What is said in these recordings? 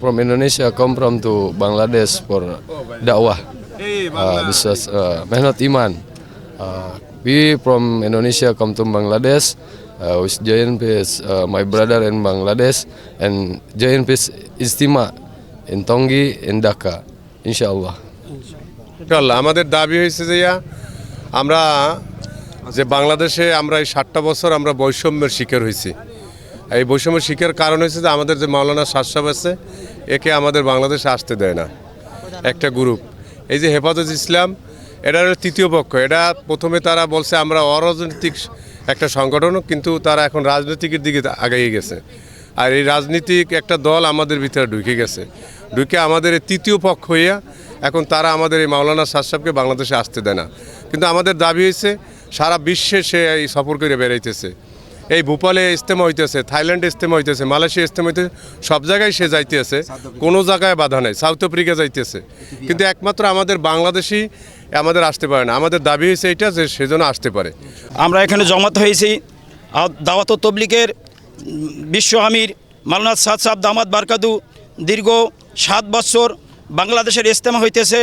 From Indonesia, come from to Bangladesh for dakwah. Uh, this is uh, Mehnat Iman. Uh, we from Indonesia come to Bangladesh. Uh, with join peace, uh, my brother in Bangladesh and join peace Istima in Tongi in Dhaka, inshallah. ইনশাল্লাহ আমাদের দাবি হয়েছে যে ইয়া, আমরা যে বাংলাদেশে আমরা এই ষাটটা বছর আমরা বৈষম্যের শিকার হয়েছি এই বৈষম্য শিকার কারণ হয়েছে যে আমাদের যে মাওলানা শাসব আছে, একে আমাদের বাংলাদেশে আসতে দেয় না। একটা গ্রুপ। এই যে হেফাজত ইসলাম এটা তৃতীয় পক্ষ। এটা প্রথমে তারা বলছে, আমরা অরাজনৈতিক একটা সংগঠন, কিন্তু তারা এখন রাজনৈতিকের দিকে আগাইয়ে গেছে। আর এই রাজনীতিক একটা দল আমাদের ভিতরে ঢুকে গেছে। ঢুকে আমাদের তৃতীয় পক্ষ হইয়া এখন তারা আমাদের এই মাওলানা সাহসাবকে বাংলাদেশে আসতে দেয় না। কিন্তু আমাদের দাবি হয়েছে সারা বিশ্বে সে এই সফর করে বেড়াইতেছে। এই ভোপালে ইস্তেমা হইতেছে থাইল্যান্ডে ইস্তেমা হইতেছে মালয়েশিয়া ইস্তেমা হইতেছে সব জায়গায় সে যাইতেছে কোনো জায়গায় বাধা নাই সাউথ আফ্রিকা যাইতেছে। কিন্তু একমাত্র আমাদের বাংলাদেশি আমাদের আসতে পারে না আমাদের দাবি হয়েছে এটা যে সেজন্য আসতে পারে। আমরা এখানে জমাত হয়েছি দাওয়াত ও তবলিকের বিশ্ব আমির মালনাথ সাদ সাহ দামাদ বারকাদু দীর্ঘ সাত বছর বাংলাদেশের ইস্তেমা হইতেছে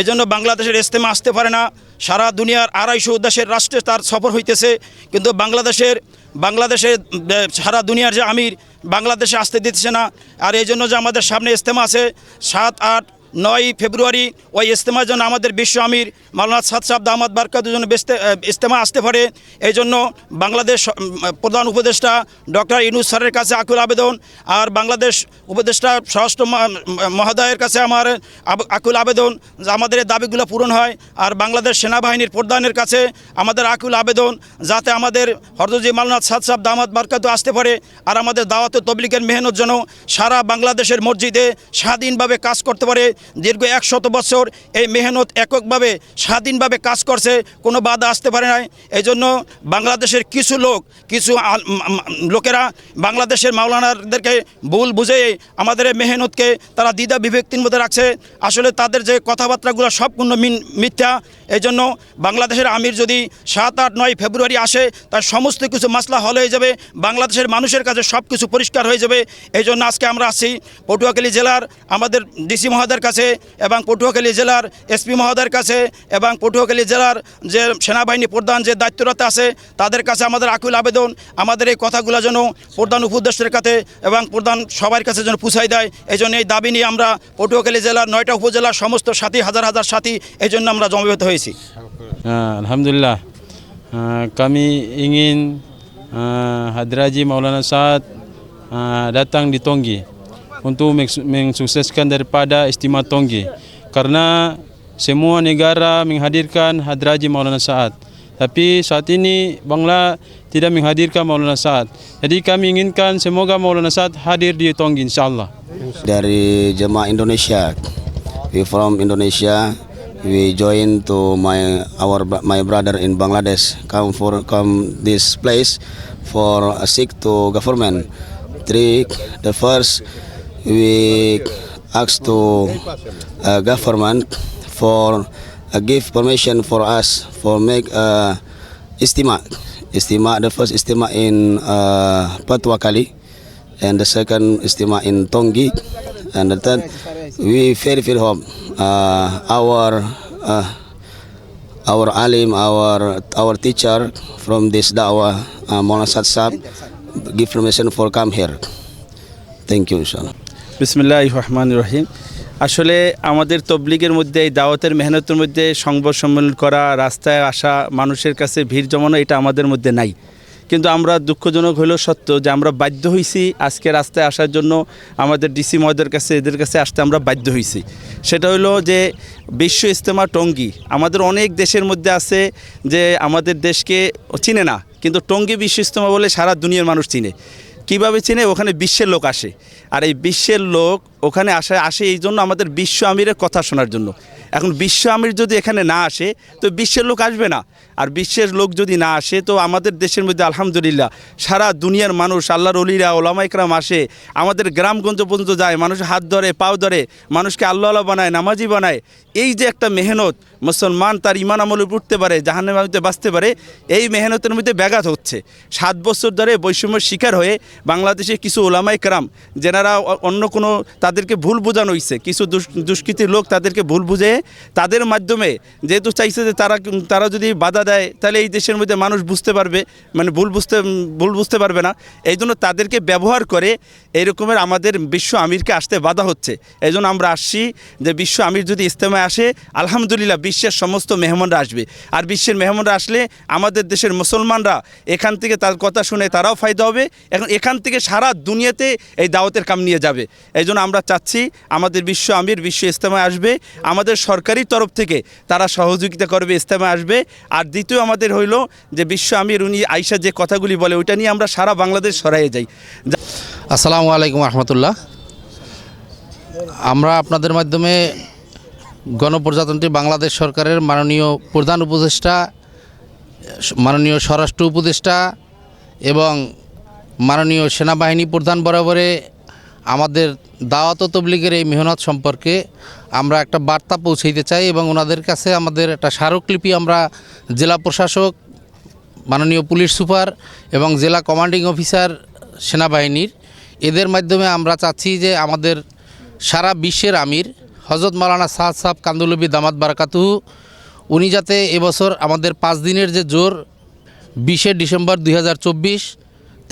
এজন্য বাংলাদেশের ইস্তেমা আসতে পারে না সারা দুনিয়ার আড়াইশো দেশের রাষ্ট্রে তার সফর হইতেছে কিন্তু বাংলাদেশের বাংলাদেশের উম, সারা দুনিয়ার যে আমির বাংলাদেশে আসতে দিতেছে না। আর এই জন্য যে আমাদের সামনে ইস্তেমা আছে সাত আট নয় ফেব্রুয়ারি ওই ইজতেমার জন্য আমাদের বিশ্ব আমির মাওলানা সাদ সাহ দামাদ বারকাতুর জন্য ইস্তেমা আসতে পারে। এই জন্য বাংলাদেশ প্রধান উপদেষ্টা ডক্টর ইনুস স্যারের কাছে আকুল আবেদন। আর বাংলাদেশ উপদেষ্টা স্বরাষ্ট্র মহ- মহোদয়ের কাছে আমার আকুল আবেদন আমাদের দাবিগুলো পূরণ হয়। আর বাংলাদেশ সেনাবাহিনীর প্রধানের কাছে আমাদের আকুল আবেদন যাতে আমাদের হরদজি মালনাথ সাদ দামাদ বারকাতু আসতে পারে। আর আমাদের দাওয়াত তবলিকের মেহনত যেন সারা বাংলাদেশের মসজিদে স্বাধীনভাবে কাজ করতে পারে। দীর্ঘ একশত বছর এই মেহনত এককভাবে, স্বাধীনভাবে কাজ করছে, কোনো বাধা আসতে পারে নাই। এই জন্য বাংলাদেশের কিছু লোক, কিছু লোকেরা বাংলাদেশের মাওলানাদেরকে ভুল বুঝে আমাদের মেহনতকে তারা দ্বিধা বিভক্তির মধ্যে রাখছে। আসলে তাদের যে কথাবার্তাগুলো সম্পূর্ণ মিন- মিথ্যা। এই জন্য বাংলাদেশের আমির যদি সাত আট নয় ফেব্রুয়ারি আসে, তার সমস্ত কিছু মাসলা হল হয়ে যাবে, বাংলাদেশের মানুষের কাছে সব কিছু পরিষ্কার হয়ে যাবে। এই জন্য আজকে আমরা আসছি পটুয়াখালী জেলার আমাদের ডিসি মহোদয়ের কাছে এবং পটুয়াখালী জেলার এসপি মহোদয়ের কাছে এবং পটুয়াখালী জেলার যে সেনাবাহিনী প্রধান যে দায়িত্বরত আছে তাদের কাছে আমাদের আকুল আবেদন আমাদের এই কথাগুলো যেন প্রধান উপদেষ্টার কাছে এবং প্রধান সবার কাছে যেন পুষাই দেয়। এই জন্য এই দাবি নিয়ে আমরা পটুয়াখালী জেলার নয়টা উপজেলার সমস্ত সাথী হাজার হাজার সাথী এই জন্য আমরা জমাবেত হয়েছি। Alhamdulillah Ah, kami ingin ah, Hadraji Maulana Saad ah, datang di Tonggi untuk mensukseskan daripada istimewa Tonggi karena semua negara menghadirkan Hadraji Maulana Saad tapi saat ini Bangla tidak menghadirkan Maulana Saad jadi kami inginkan semoga Maulana Saad hadir di Tonggi insyaallah dari jemaah Indonesia. We from Indonesia. We join to my our my brother in Bangladesh come for come this place for a seek to government. Three the first we ask to uh, government for uh, give permission for us for make uh, istima istima the first istima in uh, Patuakali and the second istima in Tongi, and the third we very very hope uh, our uh, our alim, our our teacher from this dawah, uh, Mona Satsab, give permission for come here. Thank you, inshallah. বিসমিল্লাহ রহমান রহিম। আসলে আমাদের তবলিগের মধ্যে, এই দাওয়াতের মেহনতের মধ্যে সংবাদ সম্মেলন করা, রাস্তায় আসা মানুষের কাছে ভিড় জমানো, এটা আমাদের মধ্যে নাই। কিন্তু আমরা দুঃখজনক হলেও সত্য যে আমরা বাধ্য হয়েছি আজকে রাস্তায় আসার জন্য, আমাদের ডিসি মহোদয়ের কাছে, এদের কাছে আসতে আমরা বাধ্য হয়েছি সেটা হলো যে বিশ্ব ইজতেমা টঙ্গি, আমাদের অনেক দেশের মধ্যে আছে যে আমাদের দেশকে চিনে না, কিন্তু টঙ্গি বিশ্ব ইজতেমা বলে সারা দুনিয়ার মানুষ চিনে। কীভাবে চিনে? ওখানে বিশ্বের লোক আসে। আর এই বিশ্বের লোক ওখানে আসে আসে এই জন্য আমাদের বিশ্ব আমিরের কথা শোনার জন্য। এখন বিশ্ব আমির যদি এখানে না আসে, তো বিশ্বের লোক আসবে না। আর বিশ্বের লোক যদি না আসে, তো আমাদের দেশের মধ্যে আলহামদুলিল্লাহ সারা দুনিয়ার মানুষ, আল্লাহর অলিরা ওলামাইকরাম আসে, আমাদের গ্রামগঞ্জ পর্যন্ত যায়, মানুষ হাত ধরে, পাও ধরে, মানুষকে আল্লাহ বানায়, নামাজি বানায়। এই যে একটা মেহনত মুসলমান তার ইমান আমলে উঠতে পারে জাহান্নামে বাঁচতে পারে, এই মেহনতের মধ্যে ব্যাঘাত হচ্ছে। সাত বছর ধরে বৈষম্যের শিকার হয়ে বাংলাদেশে কিছু ওলামাই কারাম যেনারা অন্য কোনো তাদেরকে ভুল বোঝানো হয়েছে কিছু দুষ- দুষ্কৃতির লোক তাদেরকে ভুল বুঝে তাদের মাধ্যমে যেহেতু চাইছে যে তারা তারা যদি বাধা দেয়, তাহলে এই দেশের মধ্যে মানুষ বুঝতে পারবে মানে ভুল বুঝতে ভুল বুঝতে পারবে না। এই জন্য তাদেরকে ব্যবহার করে এই রকমের আমাদের বিশ্ব আমিরকে আসতে বাধা হচ্ছে। এই জন্য আমরা আসছি যে বিশ্ব আমির যদি ইস্তেমায় আসে, আলহামদুলিল্লাহ বিশ্বের সমস্ত মেহমানরা আসবে। আর বিশ্বের মেহমানরা আসলে আমাদের দেশের মুসলমানরা এখান থেকে তার কথা শুনে তারাও ফায়দা হবে। এখন এখান থেকে সারা দুনিয়াতে এই দাওয়াতের কাম নিয়ে যাবে। এই জন্য আমরা চাচ্ছি, আমাদের বিশ্ব আমির, বিশ্ব ইস্তেমায় আসবে। আমাদের সরকারি তরফ থেকে তারা সহযোগিতা করবে ইস্তেমায় আসবে। আর দ্বিতীয় আমাদের হইল যে বিশ্ব আমির, উনি আইসা যে কথাগুলি বলে, ওইটা নিয়ে আমরা সারা বাংলাদেশ সরাইয়ে যাই। আসসালামু আলাইকুম রহমতুল্লাহ। আমরা আপনাদের মাধ্যমে গণপ্রজাতন্ত্রী বাংলাদেশ সরকারের মাননীয় প্রধান উপদেষ্টা, মাননীয় স্বরাষ্ট্র উপদেষ্টা এবং মাননীয় সেনাবাহিনী প্রধান বরাবরে আমাদের দাওয়াত তবলিগের এই মেহনত সম্পর্কে আমরা একটা বার্তা পৌঁছাইতে চাই এবং ওনাদের কাছে আমাদের একটা স্মারকলিপি আমরা জেলা প্রশাসক, মাননীয় পুলিশ সুপার এবং জেলা কমান্ডিং অফিসার সেনাবাহিনীর এদের মাধ্যমে আমরা চাচ্ছি যে আমাদের সারা বিশ্বের আমির হজরত মালানা সাদ সাহ কান্দুলবি দামাত বারাকাতুহু, উনি যাতে এবছর আমাদের পাঁচ দিনের যে জোর, বিশে ডিসেম্বর দুই হাজার চব্বিশ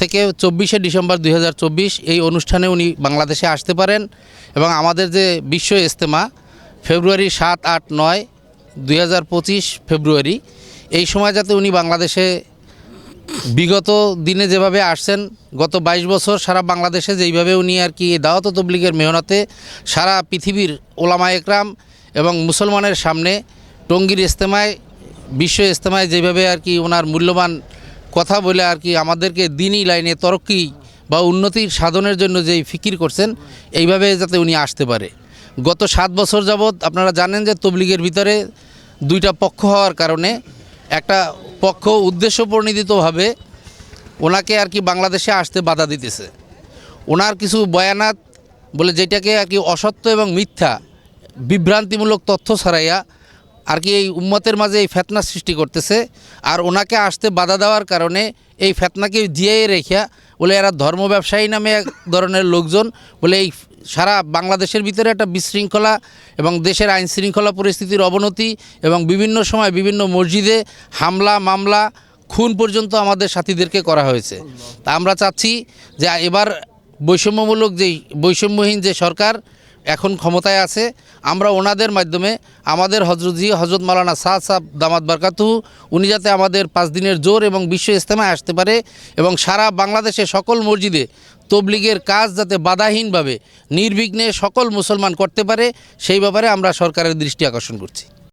থেকে চব্বিশে ডিসেম্বর দুই হাজার চব্বিশ এই অনুষ্ঠানে উনি বাংলাদেশে আসতে পারেন এবং আমাদের যে বিশ্ব ইজতেমা, ফেব্রুয়ারি সাত, আট, নয়, দুই ফেব্রুয়ারি, এই সময় যাতে উনি বাংলাদেশে বিগত দিনে যেভাবে আসছেন, গত ২২ বছর সারা বাংলাদেশে যেইভাবে উনি আর কি দাওয়াত তবলিগের মেহনতে সারা পৃথিবীর ওলামা একরাম এবং মুসলমানের সামনে টঙ্গীর ইজতেমায়, বিশ্ব ইজতেমায় যেভাবে আর কি ওনার মূল্যবান কথা বলে আর কি আমাদেরকে দিনই লাইনে তরক্কি বা উন্নতির সাধনের জন্য যেই ফিকির করছেন, এইভাবে যাতে উনি আসতে পারে। গত সাত বছর যাবৎ আপনারা জানেন যে তবলিগের ভিতরে দুইটা পক্ষ হওয়ার কারণে একটা পক্ষ উদ্দেশ্য প্রণোদিতভাবে ওনাকে আর কি বাংলাদেশে আসতে বাধা দিতেছে। ওনার কিছু বয়ানাত বলে যেটাকে আর কি অসত্য এবং মিথ্যা, বিভ্রান্তিমূলক তথ্য ছড়াইয়া আর কি এই উম্মতের মাঝে এই ফেতনা সৃষ্টি করতেছে। আর ওনাকে আসতে বাধা দেওয়ার কারণে এই ফেতনাকে জিয়ে রেখা বলে এরা ধর্ম ব্যবসায়ী নামে এক ধরনের লোকজন। বলে এই সারা বাংলাদেশের ভিতরে একটা বিশৃঙ্খলা এবং দেশের আইন শৃঙ্খলা পরিস্থিতির অবনতি এবং বিভিন্ন সময় বিভিন্ন মসজিদে হামলা, মামলা, খুন পর্যন্ত আমাদের সাথীদেরকে করা হয়েছে। তা আমরা চাচ্ছি যে এবার বৈষম্যমূলক যেই বৈষম্যহীন যে সরকার এখন ক্ষমতায় আছে। আমরা ওনাদের মাধ্যমে আমাদের হজরতজি, হজরত মালানা সাহ সাহ দামাত বারকাতু উনি যাতে আমাদের পাঁচ দিনের জোর এবং বিশ্ব ইস্তেমায় আসতে পারে এবং সারা বাংলাদেশে সকল মসজিদে তবলিগের কাজ যাতে বাধাহীনভাবে, নির্বিঘ্নে সকল মুসলমান করতে পারে, সেই ব্যাপারে আমরা সরকারের দৃষ্টি আকর্ষণ করছি।